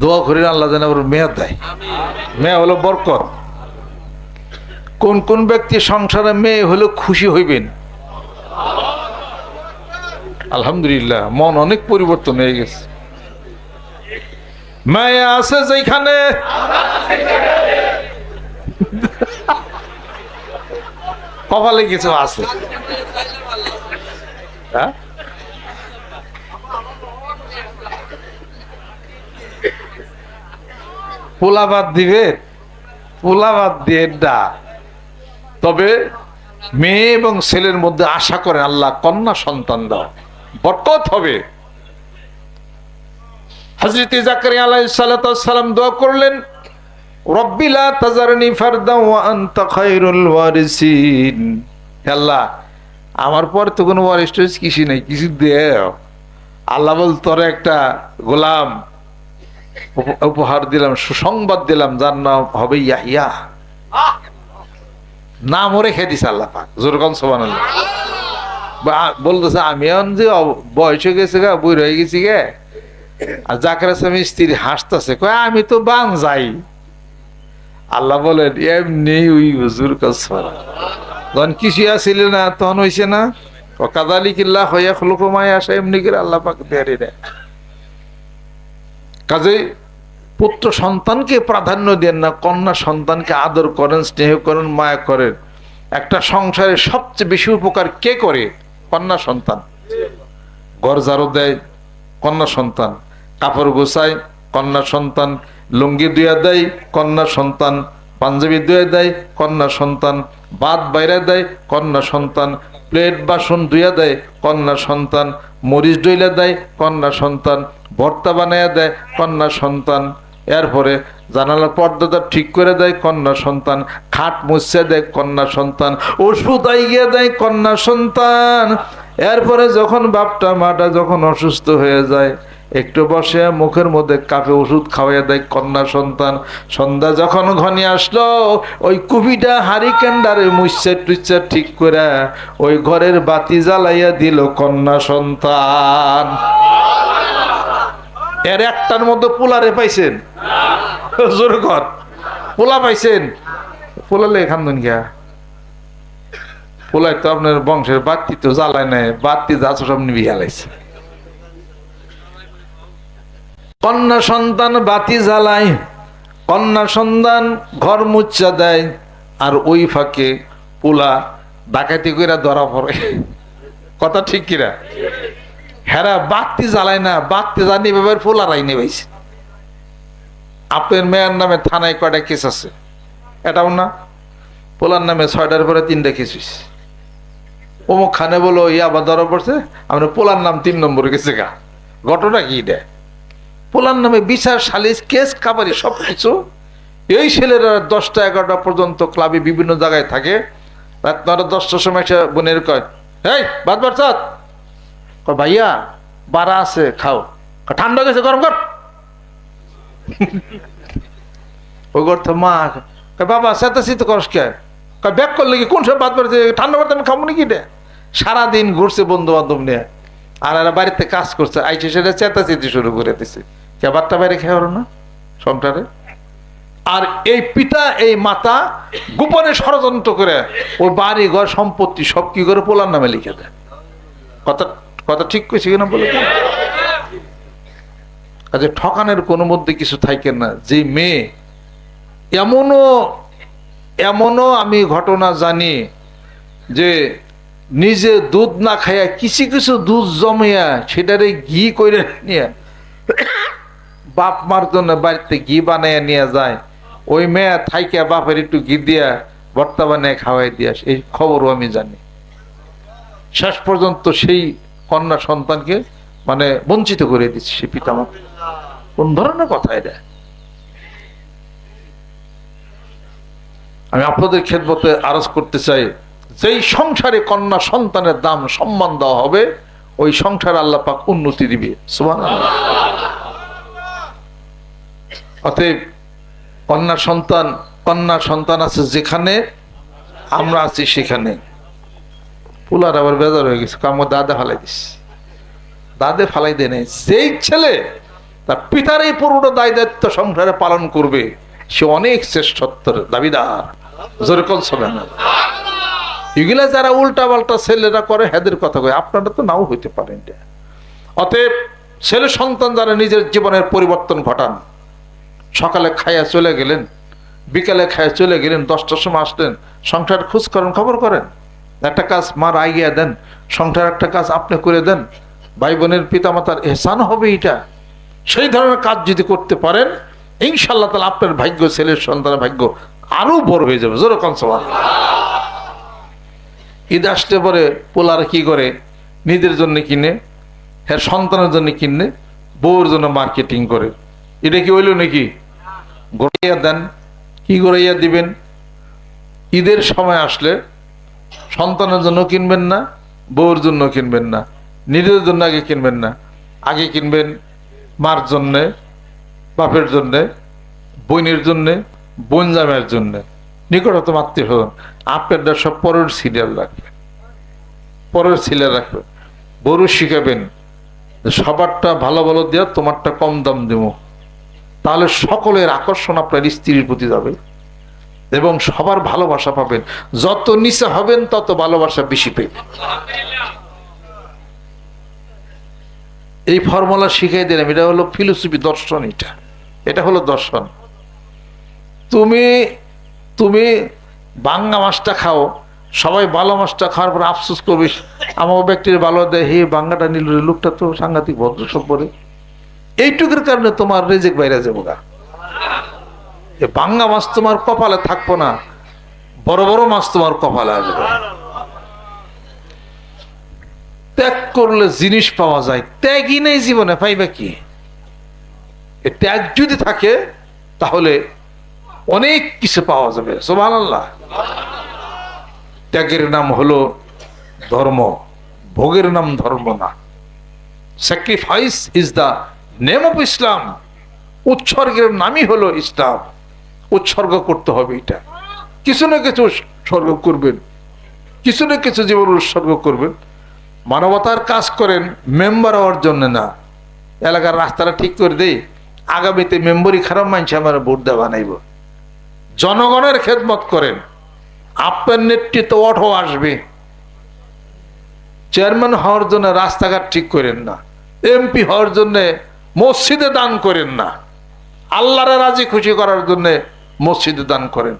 দোয়া করি আল্লাহ যেন মেয়ে দেয়। মেয়ে হলো বরকত। কোন কোন ব্যক্তি সংসারে মেয়ে হলে খুশি হইবেন? আলহামদুলিল্লাহ, মন অনেক পরিবর্তন হয়ে গেছে। মায়া আছে যেখানে? কপালে কিছু আছে? হ্যাঁ? পোলাবাদ দিবে? পোলাবাদ দিয়ে ডা। তবে মেয়ে এবং ছেলের মধ্যে আশা করে আল্লাহ, কন্যা সন্তান দাও। বরকত হবে। দোয়া করলেন আল্লাহ, আমার পর তো কোনো কিছু নেই, কিছু আল্লাহ বল, তোর একটা গোলাম উপহার দিলাম, সুসংবাদ দিলাম, যার নাম হবে ইয়াহিয়া। নাম রেখে দিছে আল্লাহ পাক জোরকন সোবান বলতেছে আমি যে বয়স হয়ে গেছে গা, বুড়ো হয়ে গেছি গে। আর জাকের স্বামী স্ত্রী হাসতেছে। কয়, আমি তো বান যাই। আল্লাহ বলেন, এমনি উই হুজুর কসফারা যখন কিছু আসিল না, তখন হইছে না কাদালি কিল্লা হইয়া খুলুকুমায় আসে এমনি করে আল্লাহ পাক দেয়ারি দেয়। কাজে পুত্র সন্তানকে প্রাধান্য দেন না, কন্যা সন্তানকে আদর করেন, স্নেহ করেন, মায়া করেন। একটা সংসারে সবচেয়ে বেশি উপকার কে করে? কন্যা সন্তান। ঘর ঝাড়ু দেয়, কন্যা সন্তান। কাপড় গোছায়, কন্যা সন্তান। লুঙ্গি দুয়া দেয়, কন্যা সন্তান। পাঞ্জাবি দুয়া দেয়, কন্যা সন্তান। বাদ বাইরে দেয়, কন্যা সন্তান। প্লেট, বাসন দুয়া দেয়, কন্যা সন্তান। মরিচ ডইলা দেয়, কন্যা সন্তান। ভর্তা বানাইয়া দেয়, কন্যা সন্তান। এরপরে জানালার পর্দাটা ঠিক করে দেয়, কন্যা সন্তান। খাট মুছে দেয়, কন্যা সন্তান। ওষুধ আইগিয়ে দেয়, কন্যা সন্তান। এরপরে যখন বাপটা মাটা যখন অসুস্থ হয়ে যায়, একটু বসে মুখের মধ্যে কাপে ওষুধ খাওয়াইয়া দেয়, কন্যা সন্তান। সন্ধ্যা যখন ঘনিয়ে আসলো, ওই কুপিটা হারি কেন্ডারে মুচ্ছে টুচ্ছে ঠিক করে ওই ঘরের বাতি জ্বালাইয়া দিল কন্যা সন্তান। এর একটার মধ্যে পোলারে পাইছেন। পোলা পাইছেন। পোলালে এখান দিন গিয়া। পোলাই তো আপনার বংশের বাতি তো জ্বালায় নাই, বাতি যা সব নিবি গেলাইছে কন্যা সন্তান বাতি জ্বালায়, কন্যা সন্তান ঘর মুচ্চা দেয়, আর ওই ফাঁকে পোলা ডাকাতি কইরা ধরা পড়ে। কথা ঠিক কিরা হেরা বাতি জ্বালায় না, বাতি জানি এবার পোলারাই নেবেছে আপনার মেয়ের নামে থানায় কয়টা কেস আছে? এটাও না? পোলার নামে ছয়টার পরে তিনটা কেস হয়েছে অমুক খানে বলো, ইয়া আবার ধরা পড়ছে আমরা পোলার নাম তিন নম্বরে গেছে গা। ঘটনা কি দেয় পোলার নামে বিচার সালিস কেস কাবারি সব কিছু এই ছেলেরা দশটা এগারোটা পর্যন্ত ক্লাবে বিভিন্ন জায়গায় থাকে। রাত নটা দশটার সময় এসে বোনের কয়, এই, বাদ বারসাত ভাইয়া, বাড়া আছে, খাও। ঠান্ডা গেছে গরম কর। করতে মা বাবা করস কে? করলে কি কোন বাদ ঠান্ডা আমি খাব নাকি রে সারাদিন ঘুরছে আর বাড়িতে কাজ করছে সেটা শুরু করে দিছে। কে বাচ্চা বাইরে না আর এই পিতা, এই মাতা গোপনে ষড়যন্ত্র করে ওর বাড়ি ঘর সম্পত্তি সব কি করে পোলার নামে লিখে দেয়? কথা কথা ঠিক কইছি কিনা বলে? কাজে ঠকানের কোনো মধ্যে কিছু থাকে না যে মেয়ে, এমনও এমনও আমি ঘটনা জানি যে নিজে দুধ না খাইয়া কিছু কিছু দুধ জমিয়া সেটারে ঘি করে নিয়ে বাপ মার জন্য বাড়িতে ঘি বানাইয়া নিয়ে যায় ওই মেয়ে থাইকে বাপের একটু ঘি দিয়া, ভর্তা বানিয়ে খাওয়াই দিয়া। এই খবরও আমি জানি শেষ পর্যন্ত সেই কন্যা সন্তানকে মানে বঞ্চিত করে দিচ্ছে সে পিতামাতা। কোন ধরনের কথা এটা? আমি আপনাদের খেদমতে আরজ করতে চাই, যেই সংসারে কন্যা সন্তানের দাম সম্মান দেওয়া হবে, ওই সংসার আল্লাহ পাক উন্নতি দিবে। অতএব কন্যা সন্তান কন্যা সন্তান আছে যেখানে, আমরা আছি সেখানে। পুলার আবার বেজার হয়ে গেছে। কাম দাদা ফালাই দিস দাদে ফালাই দেয় নাই। সেই ছেলে তার পিতার এই পুরোটা দায় দায়িত্ব সংসারে পালন করবে, সে অনেক শ্রেষ্ঠত্বের দাবিদার। যেরকম হবে না। এগুলা যারা উল্টা পাল্টা ছেলেরা করে, হেদের কথা কয়, আপনারা তো নাও হইতে পারেন। অতএব ছেলে সন্তান যারা নিজের জীবনের পরিবর্তন ঘটান, সকালে খাইয়া চলে গেলেন, বিকালে খাইয়া চলে গেলেন, দশটার সময় আসলেন, সংসার খোঁজ করেন, খবর করেন। একটা কাজ মার আইগিয়া দেন সংসার একটা কাজ আপনি করে দেন ভাই বোনের পিতামাতার এহসান হবে এটা সেই ধরনের কাজ যদি করতে পারেন ইনশাল্লাহ তাহলে আপনার ভাগ্য, ছেলের সন্তানের ভাগ্য আরও বড় হয়ে যাবে। যেরকম সবার ঈদ আসতে পরে পোলার কি করে? নিজের জন্য কিনে হ্যাঁ সন্তানের জন্য কিনে, বউর জন্য মার্কেটিং করে। এটা কি হইল নাকি? গড়াইয়া দেন। কি গড়াইয়া দিবেন? ঈদের সময় আসলে সন্তানের জন্য কিনবেন না, বউর জন্য কিনবেন না, নিজের জন্য আগে কিনবেন না। আগে কিনবেন মার জন্যে, বাপের জন্যে, বোনের জন্যে, বোন জামের জন্যে। নিকটতম আত্মীয় স্বজন আপনারটা সব পরের সিরিয়াল রাখবেন। পরের সিরিয়াল রাখবেন। বড় শিখাবেন সবারটা ভালো ভালো দেওয়া তোমারটা কম দাম দেবো। তাহলে সকলের আকর্ষণ আপনার স্ত্রীর প্রতি যাবে। এবং সবার ভালোবাসা পাবেন। যত নিচে হবেন, তত ভালোবাসা বেশি পেবেন এই ফর্মুলা শিখাই দিলাম। এটা হলো ফিলোসফি দর্শন এটা। এটা হলো দর্শন। তুমি তুমি বাংলা মাছটা খাও, সবাই ভালো মাছটা খাওয়ার পর আফসোস করবি, আমার ব্যক্তির ভালো দেয়, হে, বাংলাটা নিল লোকটা তো সাংঘাতিক ভদ্র সম্পরে এইটুকুর কারণে তোমার রেজেক বাইরে যাব গা। এ বাংলা মাছ তোমার কপালে থাকব না, বড় বড় মাছ তোমার কপালে আসবে। ত্যাগ করলে জিনিস পাওয়া যায়, ত্যাগই নেই জীবনে, পাইবা কি? ত্যাগ যদি থাকে, তাহলে অনেক কিছু পাওয়া যাবে সোভান আল্লাহ ত্যাগের নাম হলো ধর্ম, ভোগের নাম ধর্ম না। Sacrifice is the name of Islam উৎসর্গের নামই হলো ইসলাম। উৎসর্গ করতে হবে এটা। কিছু না কিছু উৎসর্গ করবেন। কিছু না কিছু জীবন উৎসর্গ করবেন। মানবতার কাজ করেন মেম্বার হওয়ার জন্য না। এলাকার রাস্তাটা ঠিক করে দেই। আগামীতে মেম্বরই খারাপ মানছে আমার ভোট দেওয়া বানাইব। জনগণের খেদমত করেন। আপনার নেতৃত্ব অটো আসবে। চেয়ারম্যান হওয়ার জন্য রাস্তাঘাট ঠিক করেন না। এমপি হওয়ার জন্য মসজিদে দান করেন না। আল্লাহরে রাজি খুশি করার জন্য মসজিদে দান করেন।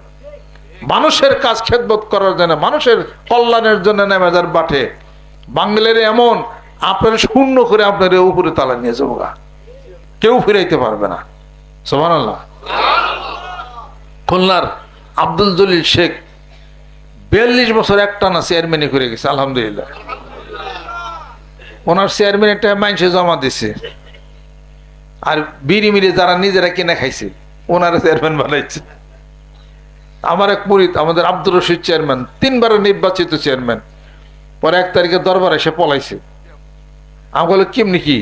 মানুষের কাজ খেদমত করার জন্য, মানুষের কল্যাণের জন্য নেমেজার বাটে। বাংলার এমন, আপনার শূন্য করে আপনার উপরে তালা নিয়ে যাব। কেউ ফিরাইতে পারবে না। সোমান আল্লাহ খুলনার আব্দুল জলিল শেখ বিয়াল্লিশ বছর একটানা চেয়ারম্যানই করে গেছে, আলহামদুলিল্লাহ। ওনার চেয়ারম্যান একটা মানুষে জমা দিছে। আর বিড়ি মিড়ি যারা নিজেরা কিনে খাইছে। ওনারা চেয়ারম্যান বানাইছে। আমার এক মুরিদ, আমাদের আব্দুর রশিদ চেয়ারম্যান, তিনবারের নির্বাচিত চেয়ারম্যান, পরে এক তারিখে দরবার এসে পলাইছে। আমি কেমনি কি?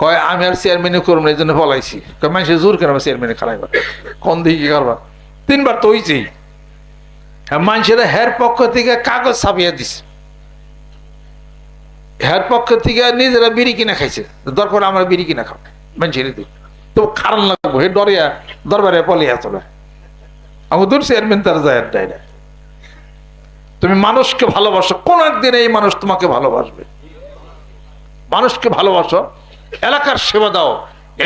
কয়, আমি আর চেয়ারম্যানই করব না এই জন্য পলাইছি। কয় মানুষের জোর কেন চেয়ারম্যানে খারাপ কোন দিকে করবা? তিনবার তো হইছেই। হ্যাঁ মানুষেরা হের পক্ষ থেকে কাগজ ছাপিয়ে দিছে। হের পক্ষ থেকে নিজেরা বিড়ি কিনা খাইছে। দরকার আমরা বিড়ি কিনা খাও মানুষের দিক। তো খারাপ লাগবো, হে ডরিয়া দরবারে পলিয়া চলে। আমার দূর চেয়ারম্যান তার যায় দেয় না। তুমি মানুষকে ভালোবাসো, কোন একদিন এই মানুষ তোমাকে ভালোবাসবে। মানুষকে ভালোবাসো, এলাকার সেবা দাও,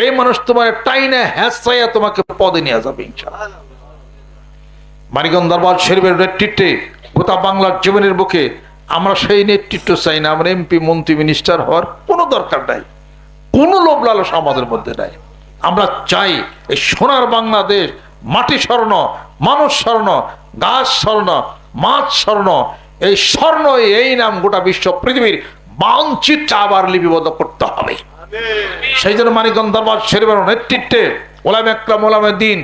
এই মানুষ তোমার টাইনে হ্যাঁচাইয়া তোমাকে পদে নিয়ে যাবে মানিকগঞ্জ দরবার শরীফের নেতৃত্বে গোটা বাংলার জীবনের বুকে আমরা সেই নেতৃত্ব চাই না, আমরা এমপি, মন্ত্রী, মিনিস্টার হওয়ার কোনো দরকার নাই। কোনো লোভ লালসা আমাদের মধ্যে নাই। আমরা চাই এই সোনার বাংলাদেশ মাটি স্বর্ণ মানুষ স্বর্ণ গাছ স্বর্ণ মাছ স্বর্ণ এই স্বর্ণ এই নাম গোটা বিশ্ব পৃথিবীর মানচিত্র আবার লিপিবদ্ধ করতে হবে। সেই জন্য মানিকগঞ্জ দরবার শরীফের নেতৃত্বে ওলাম একরাম ওলামের দিন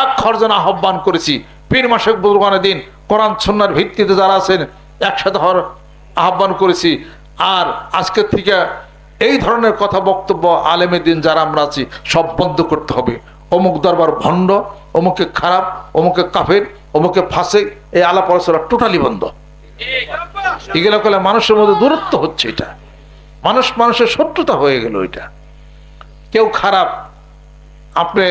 এক খরজন আহ্বান করেছি। পীর মাসেক বুজুর্গানের দিন কোরআন সন্ন্যার ভিত্তিতে যারা আছেন একসাথে হওয়ার আহ্বান করেছি। আর আজকের থেকে এই ধরনের কথা বক্তব্য আলেমের দিন যারা আমরা আছি, সব বন্ধ করতে হবে। অমুক দরবার ভণ্ড, অমুকে খারাপ, অমুকে কাফের, অমুকে ফাঁসে, এই আলাপ আলোচনা টোটালি বন্ধ। এগুলো করলে মানুষের মধ্যে দূরত্ব হচ্ছে এটা। মানুষ মানুষের শত্রুতা হয়ে গেল এটা। কেউ খারাপ, আপনি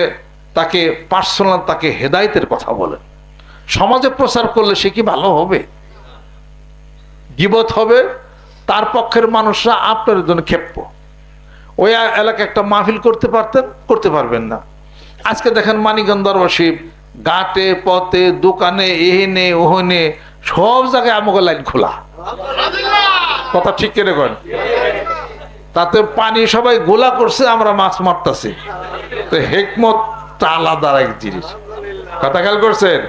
তাকে পার্সোনাল তাকে হেদায়েতের কথা বলেন। সমাজে প্রচার করলে সে কি ভালো হবে? গিবত হবে? তার পক্ষের মানুষরা আপনার জন্য ক্ষেপ্য ওই এলাকা একটা মাহফিল করতে পারতেন, করতে পারবেন না। আজকে দেখেন মানিকগঞ্জ দরবাসী গাটে পথে, দোকানে এহেনে ওহনে, সব জায়গায় আমাকে লাইন খোলা। কথা ঠিক কেন করেন তাতে পানি সবাই গোলা করছে, আমরা মাছ মারতাছি। তো হেকমতটা আলাদা এক জিনিস। কথা খেয়াল করছেন?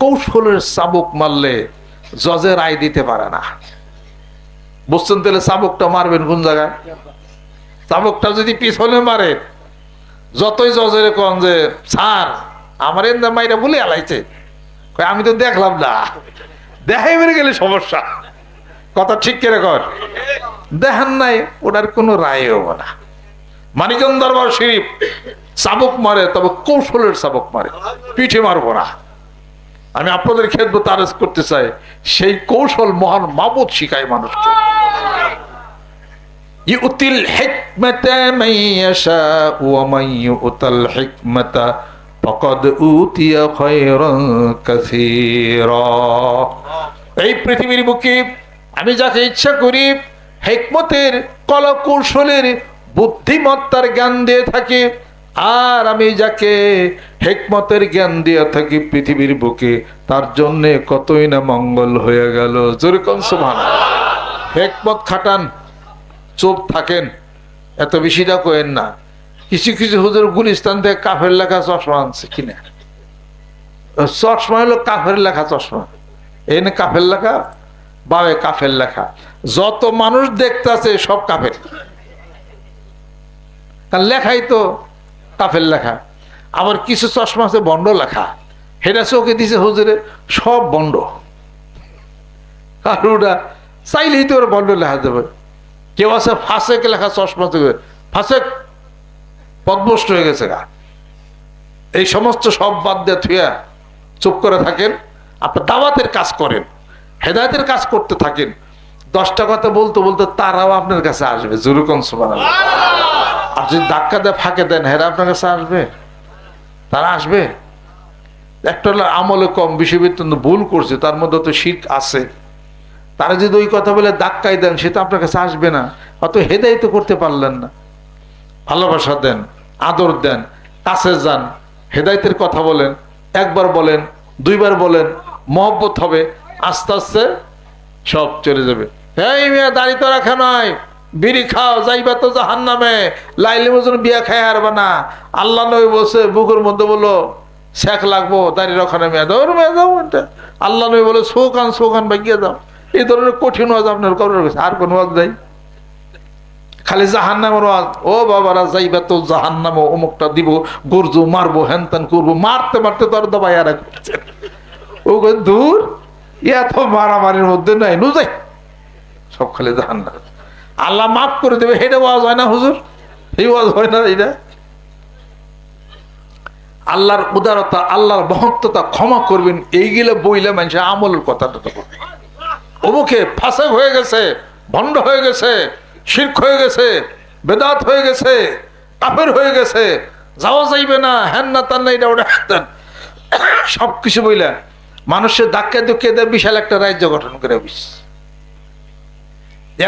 কৌশলের চাবুক মারলে জজে রায় দিতে পারে না। বুঝছেন তাহলে চাবুকটা মারবেন কোন জায়গায়? চাবুকটা যদি পিছনে মারে, যতই জজের কন যে, স্যার, আমার এন্দা মাইরা বলে আলাইছে। আমি তো দেখলাম না। দেখাই বেড়ে গেলে সমস্যা। কথা ঠিক করে কর? দেখেন নাই, ওনার কোনো রায় হব না। মানিকন দরবার শরীফ, চাবুক মারে, তবে কৌশলের চাবুক মারে। পিঠে মারবো না। আমি আপনাদের খেদব তারেজ করতে চাই, সেই কৌশল মহান মাবুদ শিখায় মানুষকে। মান মান এই পৃথিবীর বুকে আমি যাকে ইচ্ছা করি, হেকমতের কলা কৌশলের বুদ্ধিমত্তার জ্ঞান দিয়ে থাকি। আর আমি যাকে হেকমতের জ্ঞান দিয়ে থাকি পৃথিবীর বুকে, তার জন্য কতই না মঙ্গল হয়ে গেল। হেকমত খাটান, চুপ থাকেন, এত বেশিটা কোয়েন না। কিছু কিছু হুজুর গুলিস্তান থেকে কাফের লেখা চশমা আনছে কিনা। চশমা হলো কাফের লেখা চশমা। এনে কাফের লেখা বাবে কাফের লেখা। যত মানুষ দেখতেছে সব কাফের। লেখাই তো কাফের লেখা। আবার কিছু চশমা আছে, বন্ড লেখা। সেটা চোখে দিছে হুজুরে, সব বন্ড। আর চাইলেই তো ওরা বন্ড লেখা দেবে। কেউ আছে ফাঁসেক লেখা চশমা থেকে ফাঁসেক পদভষ্ট হয়ে গেছে গা। এই সমস্ত সব বাদ দিয়ে থুয়া চুপ করে থাকেন। আপনার দাওয়াতের কাজ করেন। হেদায়তের কাজ করতে থাকেন। দশটা কথা বলতে বলতে তারাও আপনার কাছে আসবে। জুরুকন সুবান আর যদি ধাক্কা দিয়ে, ফাঁকে দেন হেরা আপনার কাছে আসবে? তারা আসবে? একটা হলো আমলে কম বিশ্ববিদ্যালয় ভুল করছে, তার মধ্যে তো শিখ আছে। তারা যদি ওই কথা বলে ধাক্কাই দেন, সে তো আপনার কাছে আসবে না। অত হেদাই তো করতে পারলেন না। ভালোবাসা দেন, আদর দেন, কাছে যান, হেদায়তের কথা বলেন, একবার বলেন, দুইবার বলেন, মহব্বত হবে, আস্তে আস্তে সব চলে যাবে। এই মেয়ে, দাড়ি তো রাখা নয়। বিড়ি খাও, যাইবা তো জাহান নামে লাইলি মজন বিয়া খাই হারবা না। আল্লাহ নই বসে বুকের মধ্যে বলো শেখ লাগবো, দাড়ি রাখানো মেয়ে দাও মেয়ে দাও আল্লাহ নই বলে সৌকান সৌকান বাগিয়ে দাও। এই ধরনের কঠিন ওয়াজ আপনার কবরের কাছে, আর কোন ওয়াজ নাই। খালি জাহান্নামের ওয়াজ, ও বাবারা, যাইবা তো জাহান্নাম, অমুকটা দিব, গরজু মারবো হ্যান ত্যান করব, মারতে মারতে তোর দবাই আর ও দূর, এত মারামারির মধ্যে নাই নু যাই সব খালি জাহান্নাম। আল্লাহ মাফ করে দেবে হেটা ওয়াজ হয় না হুজুর? এই ওয়াজ হয় না এটা? আল্লাহর উদারতা, আল্লাহর মহত্বতা ক্ষমা করবেন, এইগুলো বইলে মানুষের আমলের কথাটা তো। অমুকে ফাঁসে হয়ে গেছে, ভণ্ড হয়ে গেছে, শির্ক হয়ে গেছে, বেদাত হয়ে গেছে, কাফের হয়ে গেছে, যাওয়া যাইবে না হ্যান না তার না, এটা ওটা সব কিছু বইলা মানুষের ধাক্কা ধুকিয়ে দেয় বিশাল একটা রাজ্য গঠন করে বিশ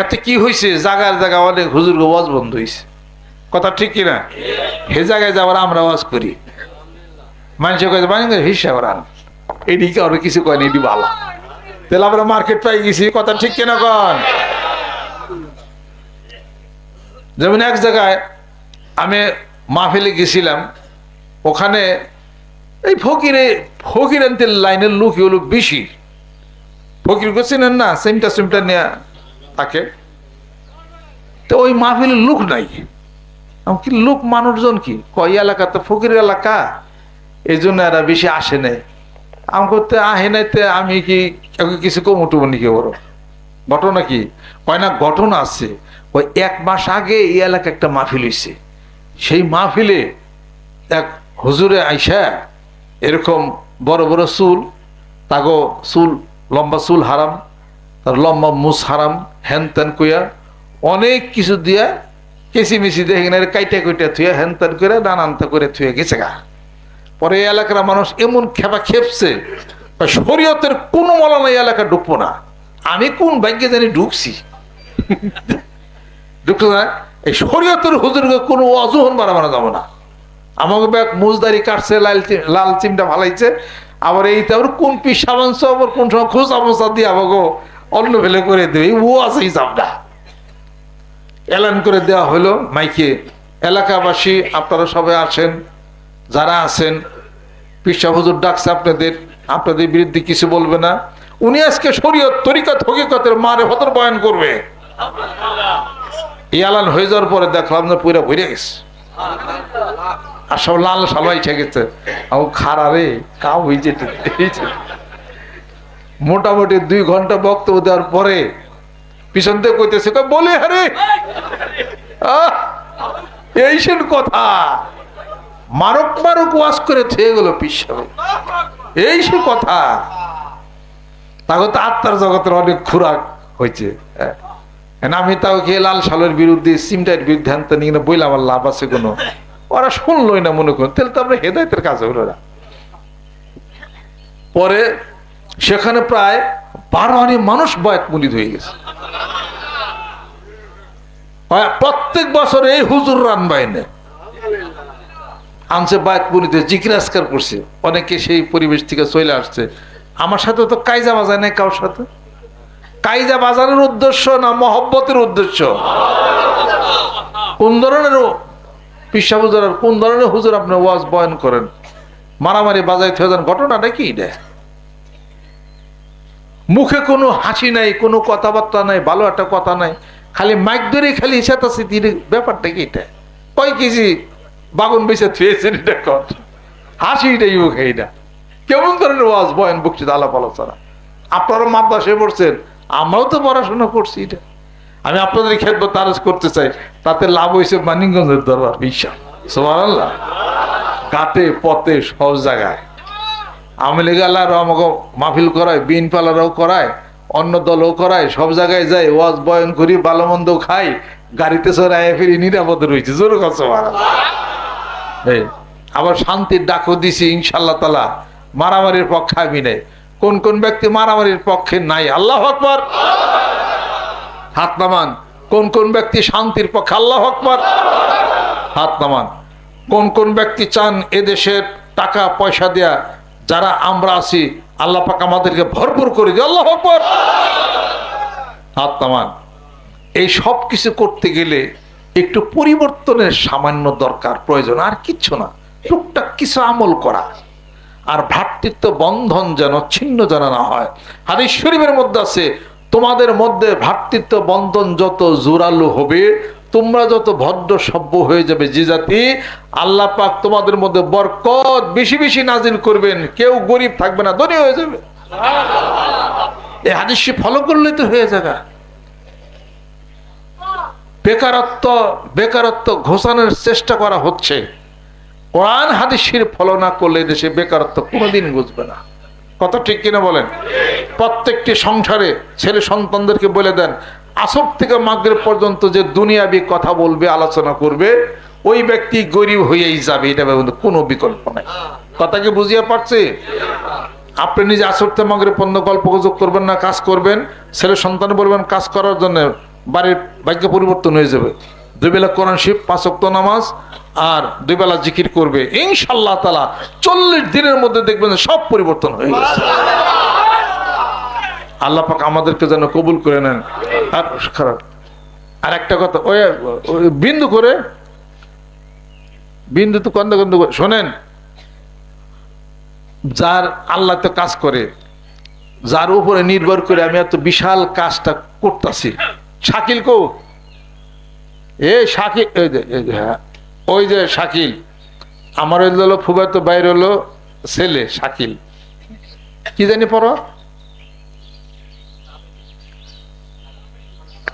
এতে কি হয়েছে জাগার জায়গা অনেক হুজুর ওয়াজ বন্ধ হয়েছে কথা ঠিক কিনা? হে জায়গায় যাবার আমরা ওয়াজ করি। মানুষের কাছে মানে হিসাব রান এদিকে আর কিছু কয়নি এটি ভালো তাহলে আমরা মার্কেট পাই গেছি, কথা ঠিক কিনা কন? যেমন এক জায়গায় আমি মাহফিলে গেছিলাম, ওখানে এই ফকিরে, ফকির আনতে লাইনের লোক হলো বেশি। ফকির করছিলেন না সেমটা সেমটা নেয়া তাকে তো ওই মাহফিলের লোক নাই। কি লোক মানুষজন কি? কয় এলাকা তো ফকির এলাকা, এই জন্য এরা বেশি আসে নাই। আমি করতে আহে নাইতে আমি কি কিছু কমটুবো নাকি বড়? ঘটনা কি? কয়, না, ঘটনা আছে। ওই এক মাস আগে এই এলাকা একটা মাহফিল হয়েছে সেই মাহফিলে এক হুজুরে আইসা এরকম বড় বড় চুল, তাগো চুল, লম্বা চুল হারাম তার লম্বা মুস হারাম হ্যান ত্যান কইয়া অনেক কিছু দিয়া কেসি মিসি দেখে না কাইটা কুইটা থুয়ে হ্যান ত্যান করে নানান্তা করে থুয়ে গেছে গা। পরে এই এলাকার মানুষ এমন খেপা খেপছে শরীয়তের কোনো মলানা এই এলাকা ঢুকবো না। আমি কোন ভাগ্যে জানি ঢুকছি। ঢুকলো না? এই শরীয়তের হুজুরকে কোনো অজুহন বাড়াবানো যাব না। আমাকে ব্যাগ মুজদারি কাটছে, লাল লাল চিমটা ফালাইছে। আবার এই তো আবার কোন পিসা মাংস আবার কোন সময় খোঁজ মোসা দিয়ে আমাকে অন্য ফেলে করে দেবে। ও আছে হিসাবটা। এলান করে দেওয়া হলো মাইকে। এলাকাবাসী, আপনারা সবাই আছেন যারা আছেন, পিসা হুজুর ডাকছে আপনাদের। আপনাদের বিরুদ্ধে কিছু বলবে না। উনি আজকে শরীয়ত, তরিকত, হকিকতের মারে হতর বয়ান করবে। এই এলান হয়ে যাওয়ার পরে দেখলাম যে পুরা ভরে গেছে। আর সব লাল সালাই ঠেকেছে আমার খারা রে, কাউ হয়েছে মোটামুটি দুই ঘণ্টা বক্তব্য দেওয়ার পরে পিছন থেকে কইতেছে বলে হারে। এই সেন কথা। মারক মারক ওয়াশ করে থয়ে গেল পিসাবে এই সে কথা। তাকে তো আত্মার জগতের অনেক খুরাক হয়েছে হ্যাঁ। আমি তাও খেয়ে লাল সালের বিরুদ্ধে সিমটাইট বিরুদ্ধে হ্যান ত্যান কিনা বইলে আমার লাভ আছে কোনো। ওরা শুনলোই না মনে করুন। তাহলে তো আমরা হেদায়তের কাজ হলো না। পরে সেখানে প্রায় বারো আনি মানুষ বয়াত মুলিদ হয়ে গেছে। প্রত্যেক বছর এই হুজুর রান বাইনে আনছে বায়াত মুলিদে জিজ্ঞাসকার করছে। অনেকে সেই পরিবেশ থেকে চলে আসছে। আমার সাথে তো কাইজা বাজায় নাই কারোর সাথে। কাইজা বাজারের উদ্দেশ্য না মহব্বতের উদ্দেশ্য? কোন ধরনের পিসা হুজুর, কোন ধরনের হুজুর আপনি ওয়াজ বয়ন করেন? মারামারি বাজাই থেকে ঘটনাটা কি এটা? মুখে কোনো হাসি নাই, কোনো কথাবার্তা নাই, ভালো একটা কথা নাই। খালি মাইক ধরে খালি চেতাছি তিনি ব্যাপারটা কি এটা? কয় কেজি বাগুন বেছে থুয়েছেন এটা কর হাসি এটাই মুখে এটা। কেমন ধরনের ওয়াজ, বয়ান বকছি আলাপ আলোচনা? আপনারা মাদ্রাসে পড়ছেন, আমরাও তো পড়াশোনা করছি এটা। আমি আপনাদের খেদমত তারজ করতে চাই, তাতে লাভ হয়েছে মানিকগঞ্জের দরবার বিশ্বাস সোমানাল্লাহ ঘাটে, পথে সব জায়গায়। আমি লেগালারও আমাকে মাহফিল করায়, বিন পালারাও করায়, অন্য দলও করায়, সব জায়গায় যাই ওয়াজ বয়ন করি, ভালো মন্দ খাই, গাড়িতে চড়ায় ফিরি, নিরাপদে রয়েছে, জোর এই, আবার শান্তির ডাকও দিছি ইনশাল্লাহ তালা মারামারির পক্ষে আমি নেই। কোন কোন ব্যক্তি মারামারির পক্ষে নাই, আল্লাহ আকবর। হাত নামান, কোন কোন ব্যক্তি শান্তির পক্ষে, আল্লাহ আকবর। হাত নামান, কোন কোন ব্যক্তি চান এদেশের টাকা পয়সা দেয়া যারা আমরা আছি, আল্লাহ পাক আমাদেরকে ভরপুর করে দিয়ে আল্লাহ হাত এই সব কিছু করতে গেলে একটু পরিবর্তনের সামান্য দরকার প্রয়োজন, আর কিচ্ছু না। টুকটাক কিছু আমল করা। আর ভ্রাতৃত্ব বন্ধন যেন ছিন্ন যেন না হয়। হাদিস শরীফের মধ্যে আছে, তোমাদের মধ্যে ভ্রাতৃত্ব বন্ধন যত জোরালো হবে তোমরা যত ভদ্র সভ্য হয়ে যাবে যে জাতি, আল্লাহ পাক তোমাদের মধ্যে বরকত বেশি বেশি নাজিল করবেন। কেউ গরিব থাকবে না, ধনী হয়ে যাবে। এই হাদিস ফলো করলে তো হয়ে যাবে। বেকারত্ব বেকারত্ব ঘোষানোর চেষ্টা করা হচ্ছে। কোরআন হাদিসের ফলো না করলে দেশে বেকারত্ব কোনোদিন বুঝবে না। কত ঠিক কিনা বলেন? প্রত্যেকটি সংসারে ছেলে সন্তানদেরকে বলে দেন আসর থেকে মাগরে পর্যন্ত যে দুনিয়াবি কথা বলবে, আলোচনা করবে, ওই ব্যক্তি গরিব হয়েই যাবে, এটা কোনো বিকল্প নাই। কথা কি বুঝিয়ে পারছে? আপনি নিজে আসরতে মাগরে পণ্য গল্প গুজব করবেন না, কাজ করবেন, ছেলে সন্তান বলবেন, কাজ করার জন্য বাড়ির ভাগ্য পরিবর্তন হয়ে যাবে। দুই বেলা কোরআন শিব পাঁচ ওয়াক্ত নামাজ, আর দুই বেলা জিকির করবে। ইনশাল্লাহ তালা চল্লিশ দিনের মধ্যে দেখবেন সব পরিবর্তন হয়ে গেছে। আল্লাহ পাক আমাদেরকে যেন কবুল করে নেন। আর খারাপ। আর একটা কথা, ওই বিন্দু করে, বিন্দু তো কন্দ কন্দ করে, শোনেন, যার আল্লাহ তো কাজ করে, যার উপরে নির্ভর করে আমি এত বিশাল কাজটা করতেছি। শাকিল কো? এ শাকিল হ্যাঁ ওই যে শাকিল, আমার হলো ফুবাতো বাইর হলো ছেলে, শাকিল। কি জানি পড়ো?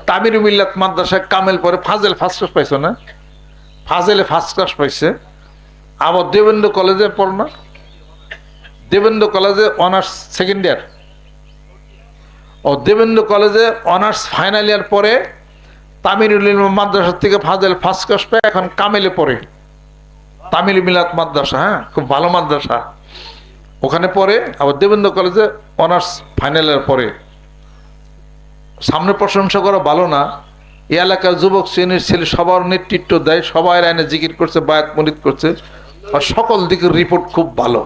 তামির মিল্লাত মাদ্রাসা কামেল পরে ফাজেল ফার্স্ট ক্লাস পাইছো না? ফাজেলে ফার্স্ট ক্লাস পাইছে। আবার দেবেন্দ্র কলেজে পড় না? দেবেন্দ্র কলেজে অনার্স সেকেন্ড ইয়ার। ও দেবেন্দ্র কলেজে অনার্স ফাইনাল ইয়ার পরে তামিরুল মাদ্রাসা থেকে ফাজেল ফার্স্ট ক্লাস পেয়ে এখন কামেলে পড়ে। তামিল মিলাত মাদ্রাসা হ্যাঁ? খুব ভালো মাদ্রাসা। ওখানে পড়ে, আবার দেবেন্দ্র কলেজে অনার্স ফাইনালের পরে। সামনে প্রশংসা করা ভালো না। এই এলাকার যুবক শ্রেণির ছেলে সবার নেতৃত্ব দেয়, সবাই আইনে জিকির করছে, বায়াত মরিদ করছে, আর সকল দিকের রিপোর্ট খুব ভালো।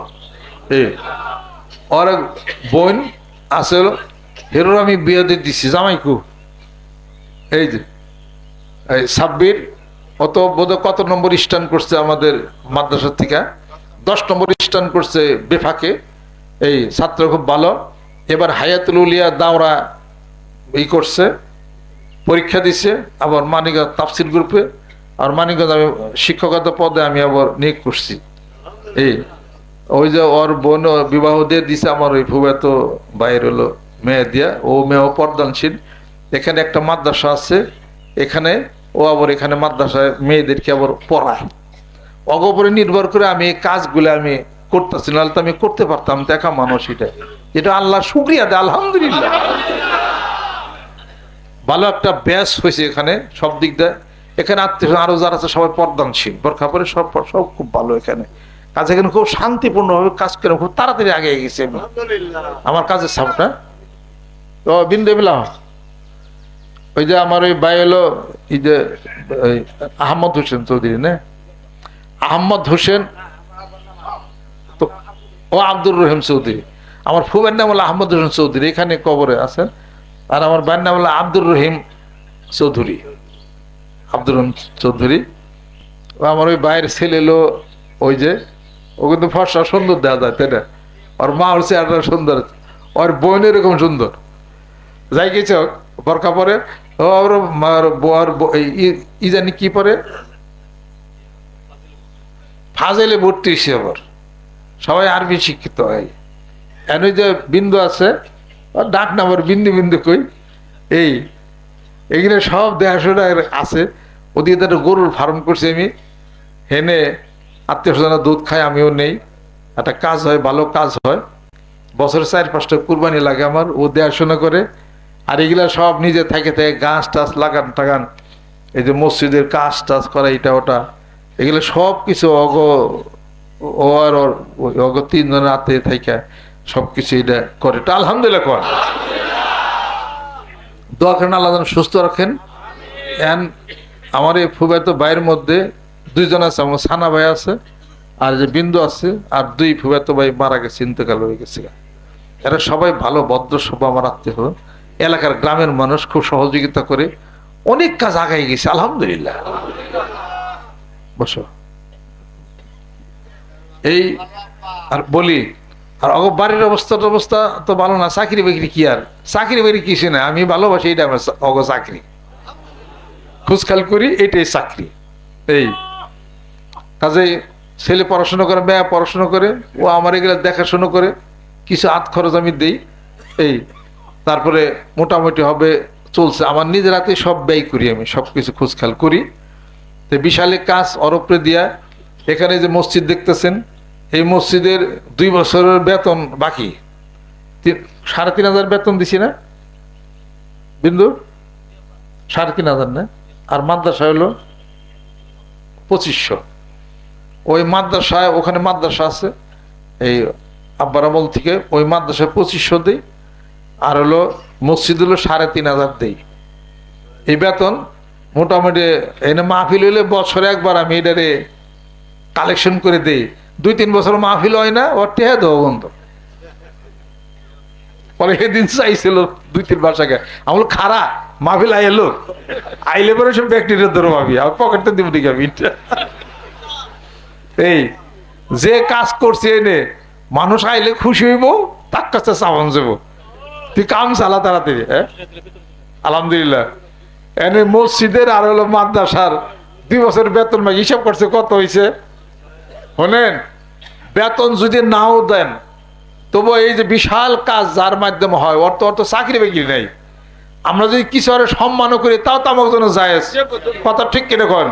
ওর এক বোন আছে হেরোর আমি বিয়ে দিয়ে দিচ্ছি জামাইকু এই যে, এই সাব্বির অত বোধ কত নম্বর স্ট্যান্ড করছে আমাদের মাদ্রাসা থেকে? দশ নম্বর স্ট্যান্ড করছে বেফাকে। এই ছাত্র খুব ভালো। এবার হায়াতুল উলিয়া দাওরা ই করছে, পরীক্ষা দিছে, আবার মানিকগঞ্জ তাফসিল গ্রুপে, আর মানিকগঞ্জ আমি শিক্ষকতা পদে আমি আবার নিয়োগ করছি। এই, ওই যে ওর বোন বিবাহ দিয়ে দিছে, আমার ওই ফুবাতো বাইর হলো, মেয়ে দিয়া, ও মেয়েও পর্দানশীল। এখানে একটা মাদ্রাসা আছে, এখানে ও আবার এখানে মাদ্রাসায় মেয়েদেরকে আবার পড়ায়। অগপরে নির্ভর করে আমি এই কাজগুলো আমি করতেছি, নাহলে তো আমি করতে পারতাম দেখা মানুষ এটা। এটা আল্লাহ শুক্রিয়া দেয়, আলহামদুলিল্লাহ। ভালো একটা ব্যাস হয়েছে এখানে সব দিক দিয়ে। এখানে আত্মীয় আরও যারা আছে সবাই পর্দানশীল। বরখা পরে সব সব খুব ভালো এখানে। কাজ এখানে খুব শান্তিপূর্ণভাবে কাজ করে খুব তাড়াতাড়ি আগে গেছে আমি। আমার কাজের সাপটা তো বিন্দু মিলা ওই যে আমার ওই ভাই হলো এই যে আহমদ হোসেন চৌধুরী না? আহমদ হোসেন ও আব্দুর রহিম চৌধুরী। আমার ফুবের নাম হলো আহমদ হোসেন চৌধুরী। এখানে কবরে আছেন। আর আমার ভাইয়ের নাম হলো আব্দুর রহিম চৌধুরী। আব্দুর রহিম চৌধুরী। আমার ওই ভাইয়ের ছেলে এলো ওই যে, ও কিন্তু ফর্সা সুন্দর দেওয়া যায়, তাই না? ওর মা ওর চেহারাটা সুন্দর, ওর বোন এরকম সুন্দর। যাই গেছে বরকা পরে, ও ওর বর ই- জানি কি পরে? ফাজেলে ভর্তি হয়েছে আবার। সবাই আরবি শিক্ষিত হয়। এন যে বিন্দু আছে ডাক নাম্বার বিন্দু বিন্দু কই? এই এগুলো সব দেখাশোনা আছে। ওদিকে তো একটা গরুর ফার্ম করছি আমি। হেনে আত্মীয় স্বজনের দুধ খাই, আমিও নেই। একটা কাজ হয়, ভালো কাজ হয়। বছরে চার পাঁচটা কুরবানি লাগে আমার, ও দেখাশোনা করে। আর এগুলা সব নিজে থেকে থেকে গাছ টাছ লাগান টাগান, এই যে মসজিদের কাজ টাজ করা, এটা ওটা। এগুলো সব কিছু অগ ও আর ওর অগ তিনজনের হাতে থেকে। সব কিছু এটা করে। এটা আলহামদুলিল্লাহ কর দোয়া করেন, আল্লাহ যেন সুস্থ রাখেন। আমার এই ফুবাইতো ভাইয়ের মধ্যে দুইজন আছে, আমার সানা ভাই আছে, আর যে বিন্দু আছে, আর দুই ফুবাইতো ভাই মারা গেছে, ইন্তকাল হয়ে গেছে এরা সবাই ভালো, ভদ্র, সভ্য, আমার আত্মীয়। হলো এলাকার গ্রামের মানুষ খুব সহযোগিতা করে অনেক কাজ আগাই গেছে, আলহামদুলিল্লাহ। বসো। এই, আর বলি আর অগ বাড়ির অবস্থা অবস্থা তো ভালো না, চাকরি বাকরি কি আর? চাকরি বাকরি কিছু না, আমি ভালোবাসি এটা আমার অগ চাকরি। খুঁজখাল করি এটাই চাকরি। এই। কাজে ছেলে পড়াশোনা করে, মেয়ে পড়াশোনা করে, ও আমার এগুলো দেখাশোনা করে, কিছু আত খরচ আমি দিই। এই। তারপরে মোটামুটি হবে, চলছে। আমার নিজের হাতে সব ব্যয় করি আমি সব কিছু খোঁজখাল করি। তো বিশালে কাজ অরপ্রে দিয়া, এখানে যে মসজিদ দেখতেছেন এই মসজিদের দুই বছরের বেতন বাকি। সাড়ে তিন হাজার বেতন দিছি না? বিন্দু? সাড়ে তিন হাজার না? আর মাদ্রাসা হলো পঁচিশশো। ওই মাদ্রাসায়, ওখানে মাদ্রাসা আছে। এই আব্বার আমল থেকে ওই মাদ্রাসায় পঁচিশশো দিই, আর হলো মসজিদ হলো সাড়ে তিন হাজার দেই। এই বেতন মোটামুটি এনে মাহফিল হইলে বছরে একবার আমি এটারে কালেকশন করে দেই। দুই তিন বছর মাহফিল হয় না, ওর টেহে দেবো বন্ধ। সেদিন চাইছিল দুই তিন খারা মাহফিল আইলো পরে সব ব্যাকটেরিয়া ধরো ভাবি আমি পকেটটা দিব আমি? এই, যে কাজ করছে এনে, মানুষ আইলে খুশি হইব, তার কাছে চাবন যাব তুই কাম চালা তাড়াতাড়ি হ্যাঁ? আলহামদুলিল্লাহ। এনে মসজিদের আর হলো মাদ্রাসার দুই বছর বেতন হিসাব করছে কত হয়েছে শোনেন, বেতন যদি নাও দেন তবু এই যে বিশাল কাজ যার মাধ্যমে হয় অর্থ অর্থ চাকরি বাকরি নেই। আমরা যদি কিছু আরে সম্মানও করি, তাও তো আমার জন্য যায় কথা ঠিক কন?